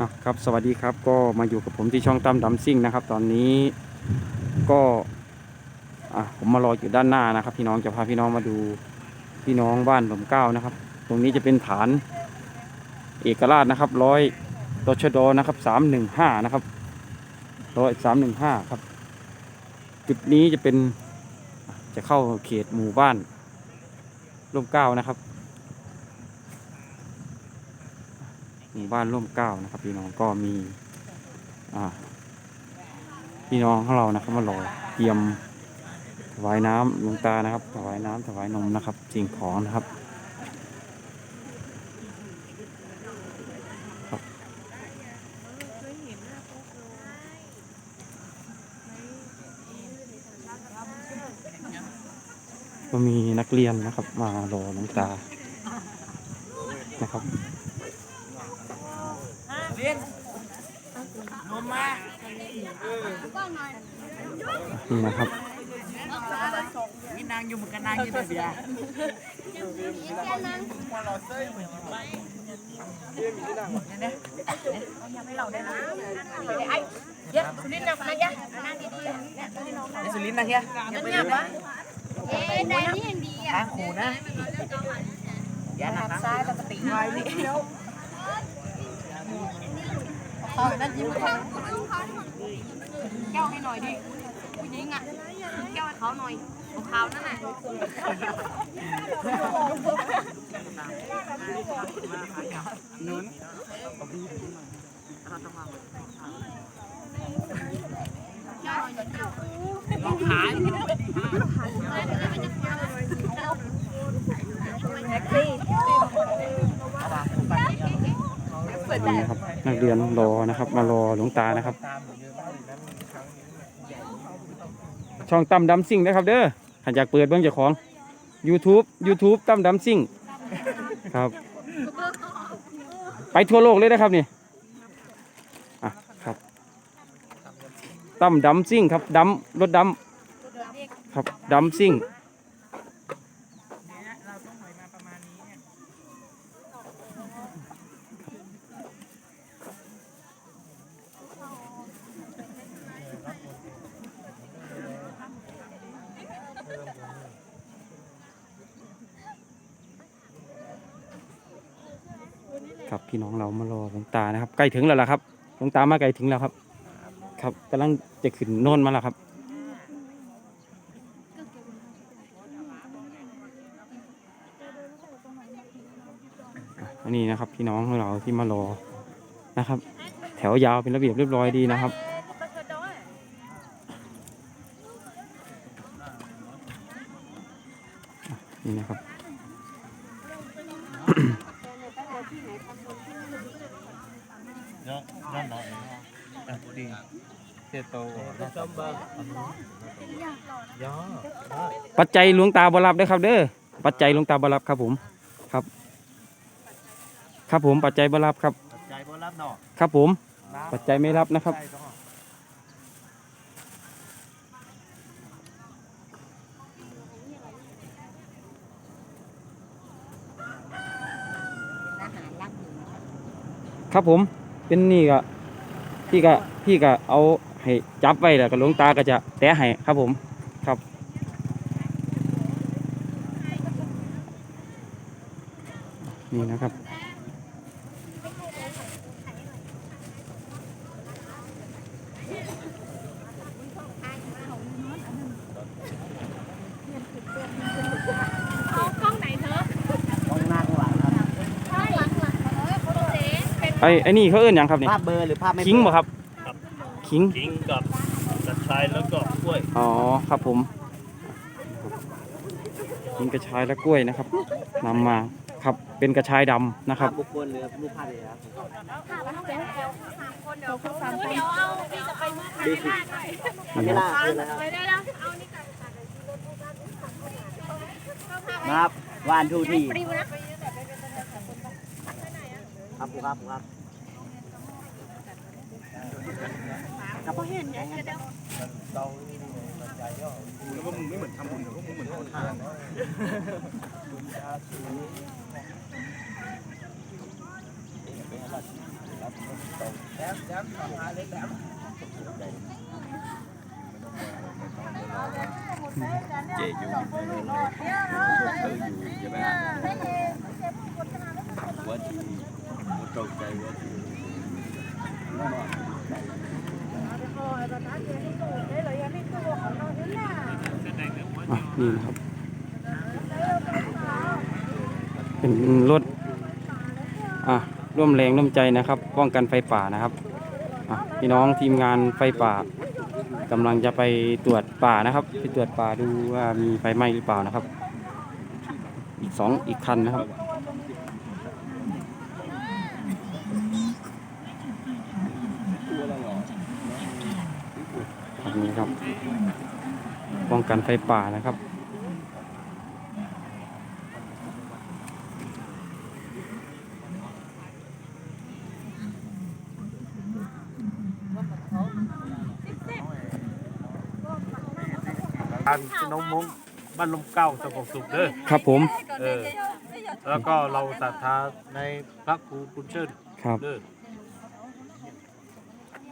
อะครับสวัสดีครับก็มาอยู่กับผมที่ช่องตั้มดำซิ่งนะครับ ตอนนี้ก็อะผมมารออยู่ด้านหน้านะครับ พี่น้องจะพาพี่น้องมาดูพี่น้องบ้านหลมเก้านะครับ ตรงนี้จะเป็นฐานเอกราชนะครับร้อยตชดนะครับสามหนึ่งห้านะครับร้อยสามหนึ่งห้าครับ จุดนี้จะเป็นจะเข้าเขตหมู่บ้านร่มเก้านะครับ หมู่บ้านร่วมเกล้านะครับ พี่น้องก็มีพี่น้องของเรานะครับมารอเตรียมถวายน้ำหลงตานะครับ ถวายน้ำถวายนมนะครับสิ่งของนะครับครับก็มีนักเรียนนะครับ มารอหลวงตานะครับ นี่นะครับมีนางอยู่เหมือนกันนางอยู่แต่เบียร์เย้สุรินทร์นะคนนั้นเย้สุรินทร์นะเฮียเอ๊ะได้นี่ยังดีอะทางขู่นะยาหนักซ้ายปกติไว้นี่ เขานั่นยิ้มให้เขาแก้วให้หน่อยดิผู้หญิงอะแก้วให้เขาหน่อยของเขานั่นน่ะลองขายนี่นะครับ นักเรียนรอนะครับ มารอหลวงตานะครับ ช่องตั้มดำซิ่งนะครับ เด้อถ้าอยากเปิดเบื้องเจ้าของ YouTube YouTube ตั้มดำซิ่งครับ ไปทั่วโลกเลยนะครับนี่อะครับตั้มดำซิ่งครับดำรถดำครับดำซิ่ง ครับพี่น้องเรามารอหลวงตานะครับใกล้ถึงแล้วล่ะครับหลวงตามาใกล้ถึงแล้วครับ ครับกำลังจะขึ้นโน่นมาแล้วครับ อันนี้นะครับพี่น้องของเราที่มารอนะครับ แถวยาวเป็นระเบียบเรียบร้อยดีนะครับนี่นะครับ nó nó nói à đi xe tàu nó sắm ba gió ปัจจัยหลวงตาบรับได้ครับ เด้อปัจจัยหลวงตาบรับครับผมครับ ครับผมปัจจัยบรับครับ chạy bao lắm nọ ครับผมปัจจัยไม่รับนะครับ ครับผมเป็นนี่ก็พี่ก็พี่ก็เอาให้จับไว้แล้วก็หลวงตาก็จะแตะให้ครับผมครับ นี่นะครับ เอากล้องไหนเธอ ต้องหน้าข้างหลังครับ ใช่หลังหลังเออเขาเจ๊เป็น ไอ้ไอ้นี่เขาเอื้นหยังครับนี่ภาพเบอร์หรือภาพไม่คิงบ่ครับคิงทิ้งกับกระชายแล้วก็กล้วยอ๋อครับผมกินกระชายและกล้วยนะครับนำมาครับเป็นกระชายดำนะคภารัพบบุคคลหรือรูปภาพเลยครับค่ะแล้วเจ๊เดี๋ยวสามคนเดี๋ยวเขาสามคนเดี๋ยวเอาพี่จะไปเมื่อไหร่ได้อันนี้ล่ะคืออะไรครับไปได้แล้วเอานี่กันครับวานทูทีปริวนะ ครับผมครับผมครับก็พอเห็นไงเดี๋ยวแล้วก็มึงไม่เหมือนทำบุญแต่พวกมึงเหมือนคนทานเจอยู่เอออยู่ใช่ไหมว่าที่ว่า ตกใจว่าอะนี่นะครับ เป็นรถอะร่วมแรงร่วมใจนะครับ ป้องกันไฟป่านะครับอะพี่น้องทีมงานไฟป่ากำลังจะไปตรวจป่านะครับ ไปตรวจป่าดูว่ามีไฟไหม้หรือเปล่านะครับ อีกสองอีกคันนะครับ อันนี้ครับ ป้องกันไฟป่านะครับทานขนมมงบ้านลมเก้าสงบสุขเด้อครับผม เออแล้วก็เราศรัทธาในพระครูบุญเชิญครับ เด้อ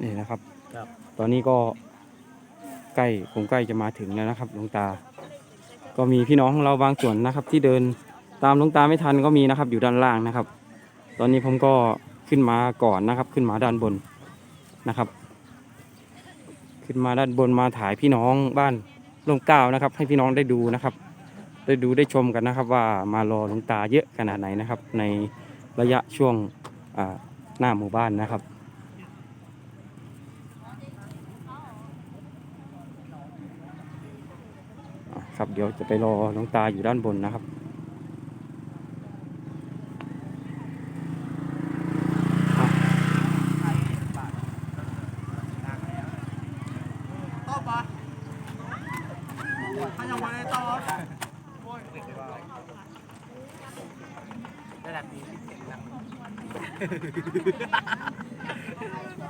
นี่นะครับ ครับ ตอนนี้ก็ ใกล้คงใกล้จะมาถึงแล้วนะครับหลวงตา ก็มีพี่น้องของเราบางส่วนนะครับ ที่เดินตามหลวงตาไม่ทันก็มีนะครับ อยู่ด้านล่างนะครับ ตอนนี้ผมก็ขึ้นมาก่อนนะครับ ขึ้นมาด้านบนนะครับ ขึ้นมาด้านบนมาถ่ายพี่น้องบ้านลมเกล้านะครับ ให้พี่น้องได้ดูนะครับ ได้ดูได้ชมกันนะครับ ว่ามารอหลวงตาเยอะขนาดไหนนะครับ ในระยะช่วงหน้าหมู่บ้านนะครับ อะครับ เดี๋ยวจะไปรอน้องตาอยู่ด้านบนนะครับ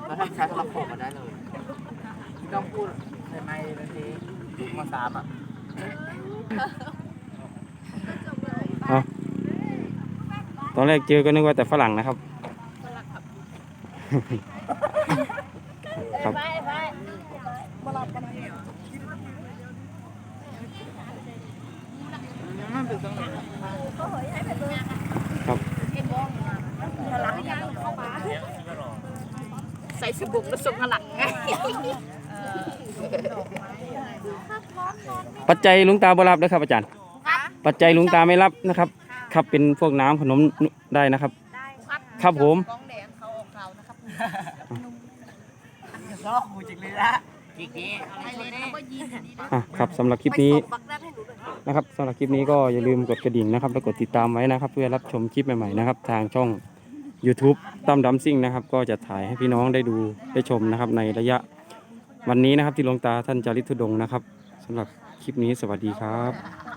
เราทำใช้โทรโขงมาได้เลย ไม่ต้องพูดในไมค์นาทีมาสามอะ ตอนแรกเจอก็นึกว่าแต่ฝรั่งนะครับ ครับ ครับ ใส่สบุกแล้วส่งกระหลังไง ปัจจัยหลุงตาบ่รับนะครับอาจารย์ปัจจัยหลุงตาไม่รับนะครับ ครับเป็นพวกน้ำขนมได้นะครับครับผมกองแดงเขาออกข่าวนะครับก็คูจริงเลยละจริงนี้ให้เลยนี่ก็ยินดีนะอะครับสำหรับคลิปนี้บักแรกให้หนูด้วยนะครับสำหรับคลิปนี้ก็อย่าลืมกดกระดิ่งนะครับและกดติดตามไว้นะครับ เพื่อรับชมคลิปใหม่ๆนะครับ ทางช่อง YouTube ตั้มดัมซิ่งนะครับ ก็จะถ่ายให้พี่น้องได้ดูได้ชมนะครับ ในระยะวันนี้นะครับที่หลวงตาท่านจาริกธุดงค์นะครับสำหรับ คลิปนี้สวัสดีครับ